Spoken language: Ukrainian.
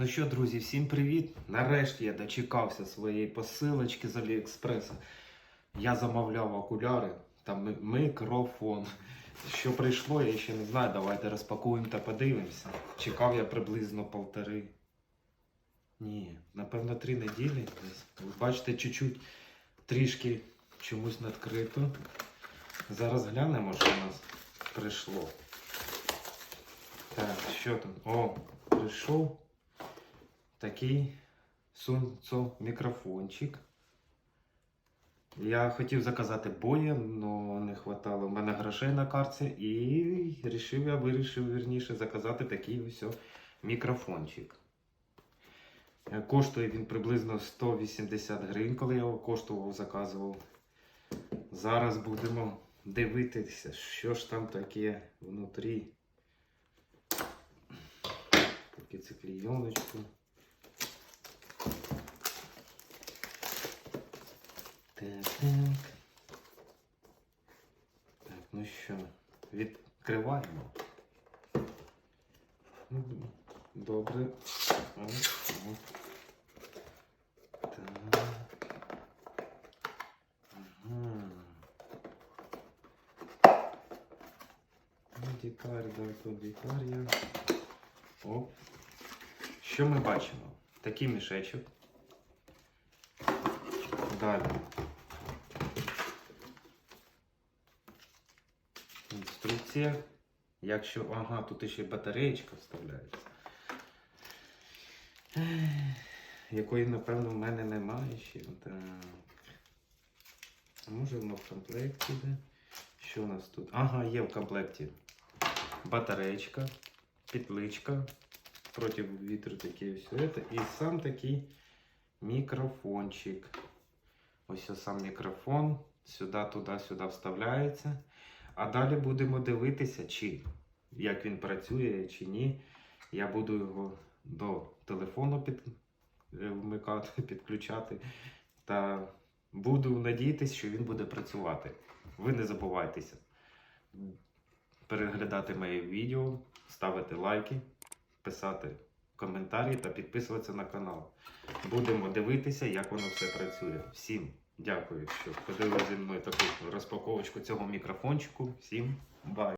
Ну що, друзі, всім привіт! Нарешті я дочекався своєї посилочки з Аліекспреса. Я замовляв окуляри та мікрофон. Що прийшло, я ще не знаю. Давайте розпакуємо та подивимося. Чекав я приблизно полтори. Ні, напевно, три неділі. Ви бачите, чуть-чуть трішки чомусь надкрито. Зараз глянемо, що у нас прийшло. Так, що там? О, прийшов такий сунцо мікрофончик. Я хотів заказати боя, але не вистачало в мене грошей на карті і рішив, я вирішив вірніше заказати такий ось мікрофончик. Е, Коштує він приблизно 180 гривень, коли я його коштував, заказував. Зараз будемо дивитися, що ж там таке внутрі. Такі це клійоночку. Так, так. Так, ну що, відкриваємо. Добре. О, о. Так. Ага. Дікар, далько дікар'я. Оп. Що ми бачимо? Такий мішечок. Далі. Інструкція. Якщо. Ага, тут ще батареєчка вставляється. Якої, напевно, в мене немає ще. Так. Може воно в комплекті йде? Що у нас тут? Ага, є в комплекті батареєчка, петличка проти вітру таке все це. І сам такий мікрофончик. Ось сам мікрофон. Сюди, туди, сюди вставляється. А далі будемо дивитися, чи як він працює, чи ні. Я буду його до телефону під, е, вмикати, підключати. Та буду надіятися, що він буде працювати. Ви не забувайтеся переглядати моє відео, ставити лайки, писати коментарі та підписуватися на канал. Будемо дивитися, як воно все працює. Всім дякую, що подивилися зі мною таку розпаковочку цього мікрофончику. Всім бай!